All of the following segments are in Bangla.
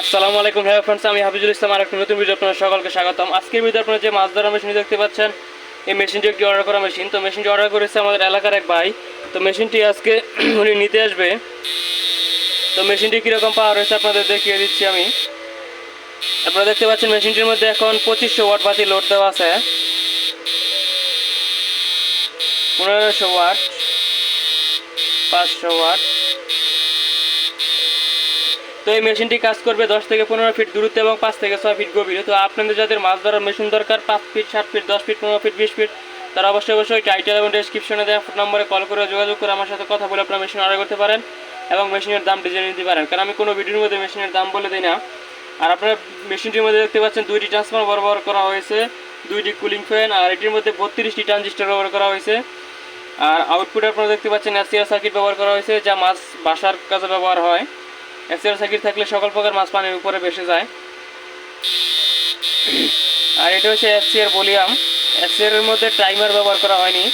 আসসালামু আলাইকুম হ্যাঁ ফ্রেন্ডস আমি হাফিজুল ইসলাম আর একটা নতুন ভিডিও আপনাদের সকলকে স্বাগতম। আজকের ভিডিও আপনারা যে মাছ ধরা মেশিন দেখতে পাচ্ছেন, এই মেশিনটি একটি অর্ডার করা মেশিন তো মেশিনটি অর্ডার করেছে আমাদের এলাকার এক ভাই। তো মেশিনটি আজকে উনি নিতে আসবে। তো মেশিনটি কীরকম পাওয়ার হয়েছে আপনাদের দেখিয়ে দিচ্ছি আমি। আপনারা দেখতে পাচ্ছেন মেশিনটির মধ্যে এখন পঁচিশশো ওয়াট বাতি লোড দেওয়া আছে। পনেরোশো ওয়াট পাঁচশো ওয়াট তো এই মেশিনটি কাজ করবে দশ থেকে পনেরো ফিট দূরত্বে এবং পাঁচ থেকে ছয় ফিট গভীরে। তো আপনাদের যাদের মাছ ধরার মেশিন দরকার, পাঁচ ফিট, সাত ফিট, দশ ফিট, পনেরো ফিট, বিশ ফিট, তারা অবশ্যই অবশ্যই টাইটেল এবং ডেসক্রিপশনে দেওয়া ফোন নম্বরে কল করে যোগাযোগ করে আমার সাথে কথা বলে আপনার মেশিন অর্ডার করতে পারেন এবং মেশিনের দাম ডিজাইন নিতে পারেন। কারণ আমি কোনো ভিডিওর মধ্যে মেশিনের দাম বলে দিই না। আর আপনারা মেশিনটির মধ্যে দেখতে পাচ্ছেন দুইটি ট্রান্সফর্মার ব্যবহার করা হয়েছে, দুইটি কুলিং ফ্যান আর এটির মধ্যে বত্রিশটি ট্রানজিস্টার ব্যবহার করা হয়েছে। আর আউটপুট আপনারা দেখতে পাচ্ছেন এসিআর সার্কিট ব্যবহার করা হয়েছে, যা মাছ বাসার কাজে ব্যবহার হয়। এসিআর সার্কিট থাকলে সকল প্রকার মাছ পানির উপরে ভেসে যায়। আর এটা হচ্ছে ভলিউম। এসিআর এর মধ্যে টাইমার ব্যবহার করা হয়নি।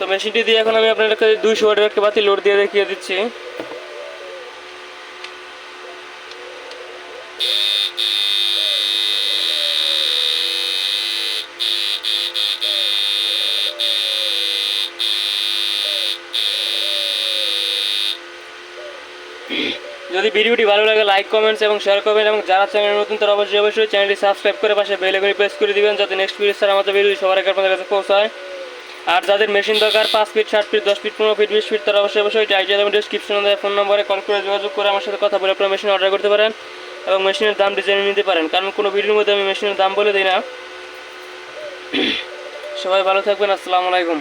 তো মেশিনটি দিয়ে এখন আমি আপনাদেরকে দুইশো ওয়াটের একটা বাতি লোড দিয়ে দেখিয়ে দিচ্ছি। যদি ভিডিওটি ভালো লাগে লাইক কমেন্টস এবং শেয়ার করবেন এবং যারা চ্যানেল নতুন, তারা অবশ্যই অবশ্যই চ্যানেলটি সাবস্ক্রাইব করে পাশে বেল আইকনে প্রেস করে দিবেন, যাতে নেক্সট ভিডিও স্যার আমাদের ভিডিও সবার আগে আপনাদের কাছে পৌঁছায়। আর যাদের মেশিন দরকার, পাঁচ ফিট, সাত ফিট, দশ ফিট, পনেরো ফিট, বিশ ফিট, তারা অবশ্যই অবশ্যই আইডিয়া দামের ডিসক্রিপশনে ফোন নম্বরে কল করে যোগাযোগ করে আমার সাথে কথা বলে আপনারা মেশিন অর্ডার করতে পারেন এবং মেশিনের দাম ডিজাইন নিতে পারেন। কারণ কোনো ভিডিওর মধ্যে আমি মেশিনের দাম বলে দিই না। সবাই ভালো থাকবেন, আসসালামু আলাইকুম।